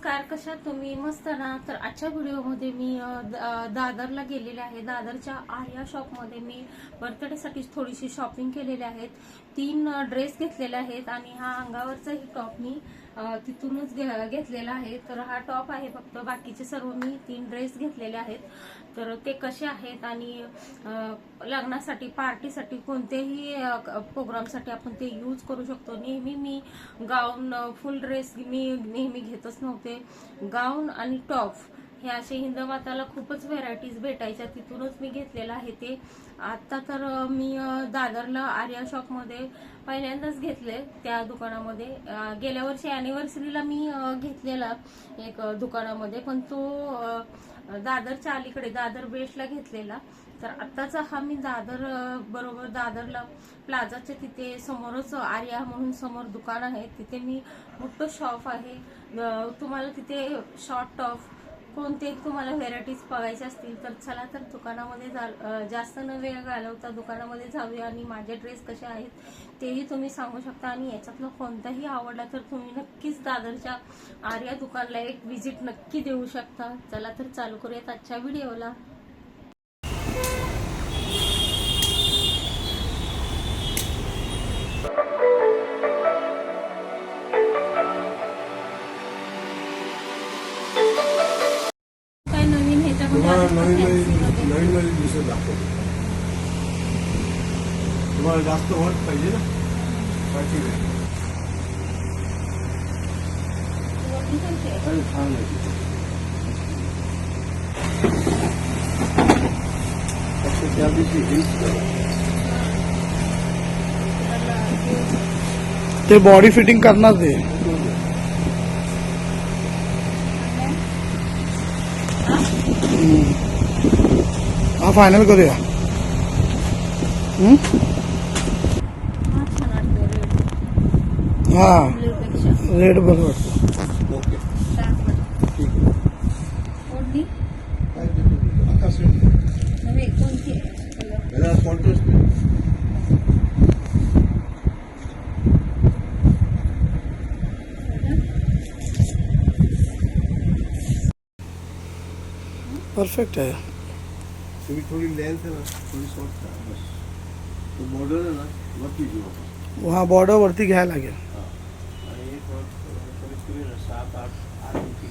नमस्कार कशा तुम्ही? मस्त ना? तर आजच्या व्हिडिओमध्ये मी दादरला गेलेले आहे. दादरच्या आर्या शॉपमध्ये मी बर्थडेसाठी थोडीशी शॉपिंग केलेली आहेत. तीन ड्रेस घेतलेले आहेत आणि हा अंगावरचाही टॉप मी तिथूनच घे- घेतलेला आहे. तर हा टॉप आहे फक्त. बाकीचे सर्व मी तीन ड्रेस घेतलेले आहेत. तर ते कसे आहेत आणि लग्नासाठी पार्टीसाठी कोणत्याही प्रोग्रामसाठी आपण ते यूज करू शकतो. नेहमी मी गाऊन फुल ड्रेस मी नेहमी घेतच नव्हते. गाऊन आणि टॉप हे असे हिंदमाताला खूपच व्हेरायटीज भेटायच्या. तिथूनच मी घेतलेलं आहे ते. आता तर मी दादरला आर्या शॉपमध्ये पहिल्यांदाच घेतले त्या दुकानामध्ये. गेल्या वर्षी अॅनिव्हर्सरीला मी घेतलेला एक दुकानामध्ये. पण तो दादरच्या अलीकडे दादर बेस्टला घेतलेला. तर आत्ताचा हा मी दादर बरोबर दादरला प्लाझाच्या तिथे समोरच आर्या म्हणून समोर दुकान आहे. तिथे मी मोठं शॉप आहे. तुम्हाला तिथे शॉर्ट टॉप कोणते तुम्हाला व्हेरायटीज बघायचे असतील तर चला तर दुकानामध्ये जा- जास्त न वेळ घालवता दुकानामध्ये जाऊया आणि माझे ड्रेस कसे आहेत तेही तुम्ही सांगू शकता आणि याच्यातलं कोणताही आवडला तर तुम्ही नक्कीच दादरच्या आर्या दुकानला एक व्हिजिट नक्की देऊ शकता. चला तर चालू करूयात आजच्या व्हिडिओला तुम्हाला नवीन नवीन नवीन नवीन दाखवतो तुम्हाला जास्त होत पाहिजे ना बाकी नाही. छान आहे फक्त त्या दिवशी heels करा. ते बॉडी फिटिंग करणार ते हा फायनल करूया हम्म? हा. हा रेड बरं वाटतं ओके. परफेक्ट आहे तुम्ही थोडी लेंथ आहे ना थोडी शॉर्ट करा. बस. तो बॉर्डर आहे ना वरती घेऊ आपण हा बॉर्डर वरती घ्यायला लागेल. हा. आणि एक वर कमीत कमी ना सात आठ आठ इंची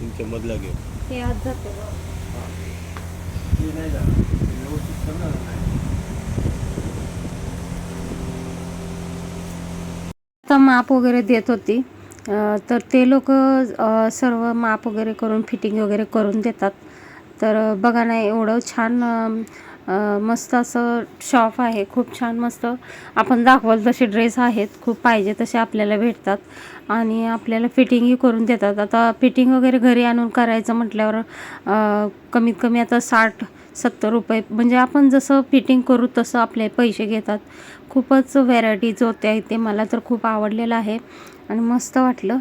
तुमच्या मधला घेऊ हे आज जाते. ते नाही जाणार. व्यवस्थित करणार नाही आता माप वगैरे देत होती. अ, तर ते लोक सर्व माप वगैरे करून फिटिंग वगैरे करून देतात. तर बघा ना एवढं छान मस्त असं शॉप आहे. खूप छान मस्त. आपण दाखवाल तसे ड्रेस आहेत. खूप पाहिजे तसे आपल्याला भेटतात. आणि आपल्याला फिटिंगही करून देतात. आता फिटिंग वगैरे घरी आणून करायचं म्हटल्यावर कमीत कमी आता साठ सत्तर रुपये म्हणजे आपण जसं फिटिंग करू तसं आपले पैसे घेतात. खूपच व्हेरायटीज होत्या इथे. मला तर खूप आवडलेलं आहे. आणि मस्त वाटलं.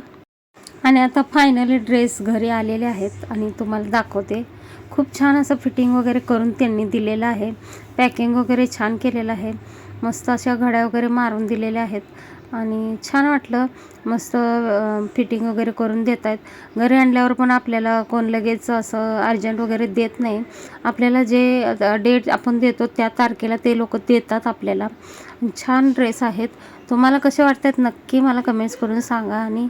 आणि आता फायनली ड्रेस घरी आलेले आहेत. आणि तुम्हाला दाखवते. खूप छान असं फिटिंग वगैरे करून त्यांनी दिलेलं आहे. पॅकिंग वगैरे छान केलेलं आहे. मस्त अशा घड्या वगैरे मारून दिलेल्या आहेत. आणि छान वाटलं. मस्त फिटिंग वगैरे करून देत आहेत घरी आणल्यावर पण आपल्याला कोण लगेच असं अर्जंट वगैरे देत नाही. आपल्याला जे डेट आपण देतो त्या तारखेला ते लोक देतात आपल्याला. छान ड्रेस आहेत. तुम्हाला कसे वाटतात नक्की मला कमेंट्स करून सांगा. आणि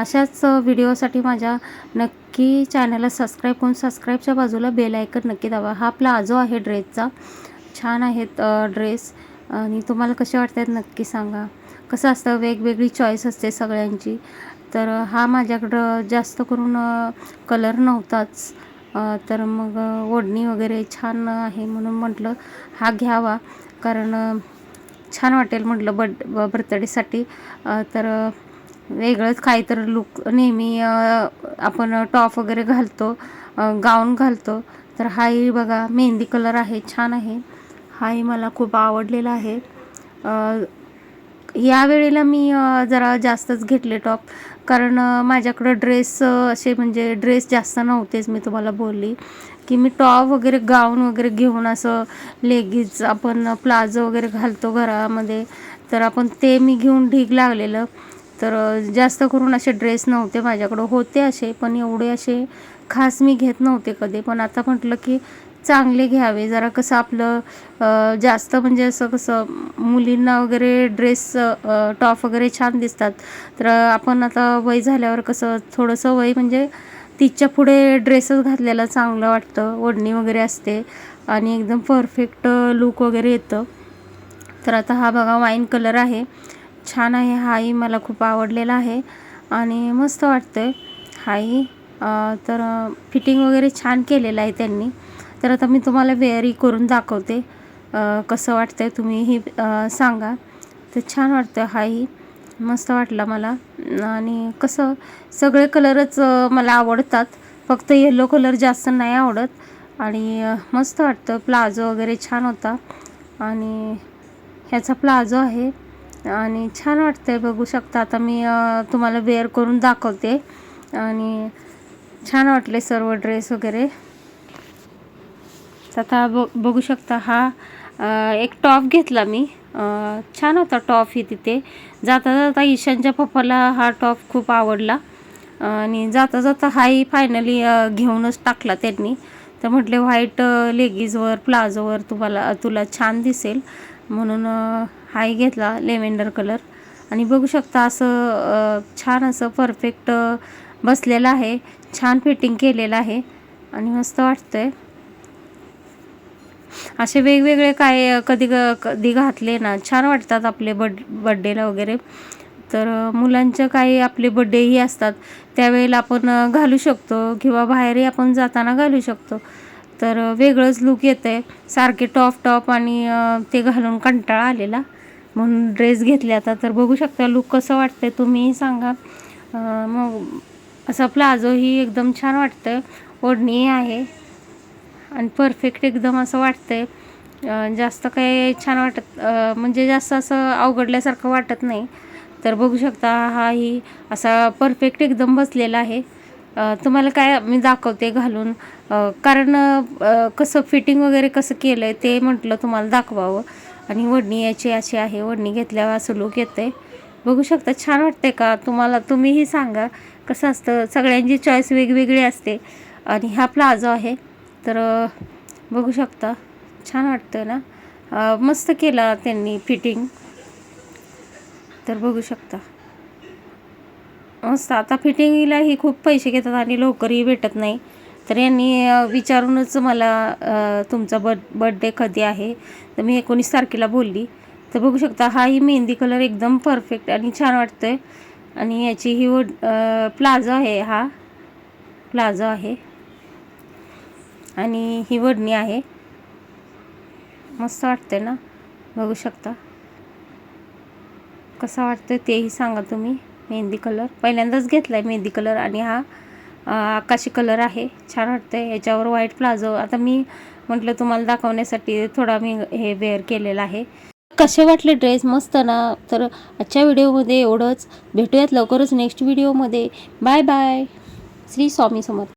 अशाच व्हिडिओसाठी माझ्या नक्की चॅनलला सबस्क्राईब करून सबस्क्राईबच्या बाजूला बेल आयकन नक्की दाबा. हा प्लाझो आहे ड्रेसचा छान आहेत ड्रेस आणि तुम्हाला कसे वाटतात नक्की सांगा. कसं असतं? वेगवेगळी चॉईस असते सगळ्यांची. तर हा माझ्याकडं जास्त करून कलर नव्हताच. तर मग ओढणी वगैरे छान आहे म्हणून म्हटलं हा घ्यावा. कारण छान वाटेल म्हटलं बड बर्थडेसाठी तर वेगळंच काहीतरी लुक नेहमी आपण टॉप वगैरे घालतो गाऊन घालतो. तर हाही बघा मेहंदी कलर आहे छान आहे. हाही मला खूप आवडलेला आहे. यावेळेला या वेळेला मी जरा जास्तच घेतले टॉप कारण माझ्याकडं ड्रेस असे म्हणजे ड्रेस जास्त नव्हतेच मी तुम्हाला बोलली. की मी टॉप वगैरे गाऊन वगैरे घेऊन असं लेगीज आपण प्लाझो वगैरे घालतो घरामध्ये. तर आपण ते मी घेऊन ढीग लागलेलं. तर जास्त करून असे ड्रेस नव्हते माझ्याकडं. होते असे पण एवढे असे खास मी घेत नव्हते कधी. पण आता म्हटलं की चांगले घ्यावे. जरा कसं आपलं जास्त म्हणजे असं कसं मुलींना वगैरे ड्रेस टॉप वगैरे छान दिसतात. तर आपण आता वय झाल्यावर कसं थोडंसं वय म्हणजे तिच्या पुढे ड्रेसच घातलेला चांगलं वाटतं. ओढणी वगैरे असते आणि एकदम परफेक्ट लुक वगैरे येतं. तर आता हा बघा वाईन कलर आहे. छान आहे. हाही मला खूप आवडलेला आहे आणि मस्त वाटतं आहे हाही तर फिटिंग वगैरे छान केलेलं आहे त्यांनी. तर आता मी तुम्हाला वेअरी करून दाखवते. कसं वाटतं आहे तुम्हीही सांगा. तर छान वाटतं हाही मस्त वाटला मला. आणि कसं सगळे कलरच मला आवडतात. फक्त येलो कलर जास्त नाही आवडत. आणि मस्त वाटतं. प्लाझो वगैरे छान होता. आणि ह्याचा प्लाझो आहे. आणि छान वाटतंय बघू शकता. आता मी तुम्हाला वेअर करून दाखवते. आणि छान वाटले सर्व ड्रेस वगैरे. तथा आता ब बघू शकता हा एक टॉप घेतला मी. छान होता टॉप ही तिथे. जाता जाता ईशानच्या पप्पाला हा टॉप खूप आवडला. आणि जाता जाता हाही फायनली घेऊनच टाकला त्यांनी. तर म्हटले व्हाईट लेगीजवर प्लाझोवर तुम्हाला तुला छान दिसेल. म्हणून हाय हाही घेतला लेव्हेंडर कलर आणि बघू शकता असं छान असं परफेक्ट बसलेलं आहे. छान फिटिंग केलेलं आहे. आणि मस्त वाटतं आहे असे वेगवेगळे काय कधी ग- कधी घातले ना छान वाटतात आपले बड बड्डेला वगैरे. तर मुलांच्या काही आपले बड्डेही असतात त्यावेळेला आपण घालू शकतो किंवा बाहेरही आपण जाताना घालू शकतो. तर वेगळंच लुक येतं आहे सारखे टॉप टॉप आणि ते घालून कंटाळा आलेला. म्हणून ड्रेस घेतले आता. तर बघू शकता लुक कसं वाटतं आहे तुम्हीही सांगा. मग असा प्लाझोही एकदम छान वाटतं आहे ओढणी आहे. आणि परफेक्ट एकदम असं वाटतं आहे जास्त काही छान वाटत म्हणजे जास्त असं अवघडल्यासारखं वाटत नाही. तर बघू शकता हा ही असा परफेक्ट एकदम बसलेला आहे. तुम्हाला काय मी दाखवते घालून. कारण कसं फिटिंग वगैरे कसं केलं आहे ते म्हटलं तुम्हाला दाखवावं. आणि वडणी याची अशी आहे वडणी घेतल्यावर असं लुक येतं आहे बघू शकता छान वाटते का? तुम्हाला तुम्हीही सांगा कसं असतं. सगळ्यांची चॉईस वेगवेगळी असते. आणि हा प्लाझो आहे. तर बघू शकता छान वाटतं ना? मस्त केला त्यांनी फिटिंग तर बघू शकता. मस्त. आता फिटिंगलाही खूप पैसे घेतात आणि लवकरही भेटत नाही. तर यांनी विचारूनच मला तुमचा बर्थ बड्डे कधी आहे? तर मी एकोणीस तारखेला बोलली. तर बघू शकता हाही मेहंदी कलर एकदम परफेक्ट आणि छान वाटतो आहे आणि याची ही वड प्लाझो आहे हा. प्लाझो आहे. आणि ही वडणी आहे. मस्त वाटते ना? बघू शकता. कसा वाटतं तेही सांगा तुम्ही. मेहंदी कलर पहिल्यांदाच घेतला आहे मेहंदी कलर आणि हा आकाशी कलर आहे. छान वाटतं आहे याच्यावर व्हाईट प्लाझो. आता मी म्हटलं तुम्हाला दाखवण्यासाठी थोडा मी हे वेअर केलेला आहे. कसे वाटले ड्रेस मस्त ना? तर आजच्या व्हिडिओमध्ये एवढंच. भेटूयात लवकरच नेक्स्ट व्हिडिओमध्ये बाय बाय श्री स्वामी समर्थ.